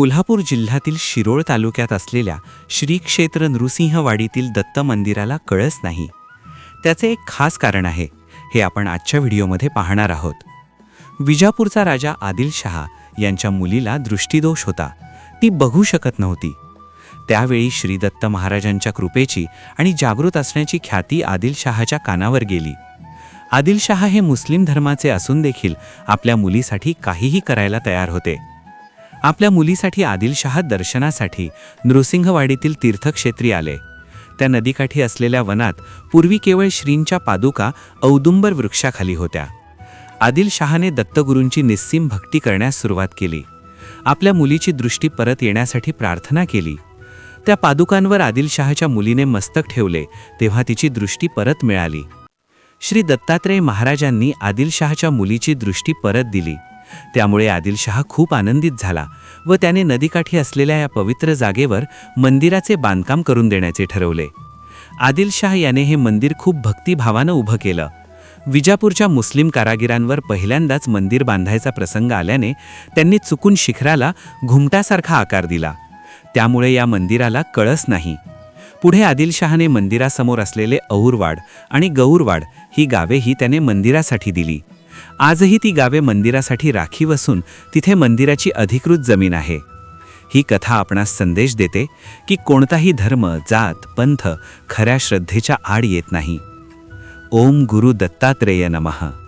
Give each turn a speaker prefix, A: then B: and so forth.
A: कोल्हापूर जिल्ह्यातील शिरोळ तालुक्यात असलेल्या श्री क्षेत्र नृसिंहवाडीतील दत्त मंदिराला कळस नाही. त्याचे एक खास कारण आहे हे आपण आजच्या व्हिडिओमध्ये पाहणार आहोत. विजापूरचा राजा आदिलशहा यांच्या मुलीला दृष्टीदोष होता. ती बघू शकत नव्हती. त्यावेळी श्रीदत्त महाराजांच्या कृपेची आणि जागृत असण्याची ख्याती आदिलशहाच्या कानावर गेली. आदिलशहा हे मुस्लिम धर्माचे असून देखील आपल्या मुलीसाठी काहीही करायला तयार होते. आपल्या मुलीसाठी आदिलशहा दर्शनासाठी नृसिंहवाडीतील तीर्थक्षेत्री आले. त्या नदीकाठी असलेल्या वनात पूर्वी केवळ श्रींच्या पादुका औदुंबर वृक्षाखाली होत्या. आदिलशहाने दत्तगुरूंची निस्सीम भक्ती करण्यास सुरुवात केली. आपल्या मुलीची दृष्टी परत येण्यासाठी प्रार्थना केली. त्या पादुकांवर आदिलशहाच्या मुलीने मस्तक ठेवले तेव्हा तिची दृष्टी परत मिळाली. श्री दत्तात्रेय महाराजांनी आदिलशहाच्या मुलीची दृष्टी परत दिली. त्यामुळे आदिलशहा खूप आनंदित झाला व त्याने नदीकाठी असलेल्या या पवित्र जागेवर मंदिराचे बांधकाम करून देण्याचे ठरवले. आदिलशाह याने हे मंदिर खूप भक्तिभावानं उभं केलं. विजापूरच्या मुस्लिम कारागिरांवर पहिल्यांदाच मंदिर बांधायचा प्रसंग आल्याने त्यांनी चुकून शिखराला घुमटासारखा आकार दिला. त्यामुळे या मंदिराला कळस नाही. पुढे आदिलशहाने मंदिरासमोर असलेले औरवाड आणि गौरवाड ही गावेही त्याने मंदिरासाठी दिली. आजही ती गावे मंदिरासाठी राखीव असून तिथे मंदिराची अधिकृत जमीन आहे. ही कथा आपणास संदेश देते की कोणताही धर्म जात पंथ खऱ्या श्रद्धेच्या आड येत नाही. ओम गुरु दत्तात्रेय नमः.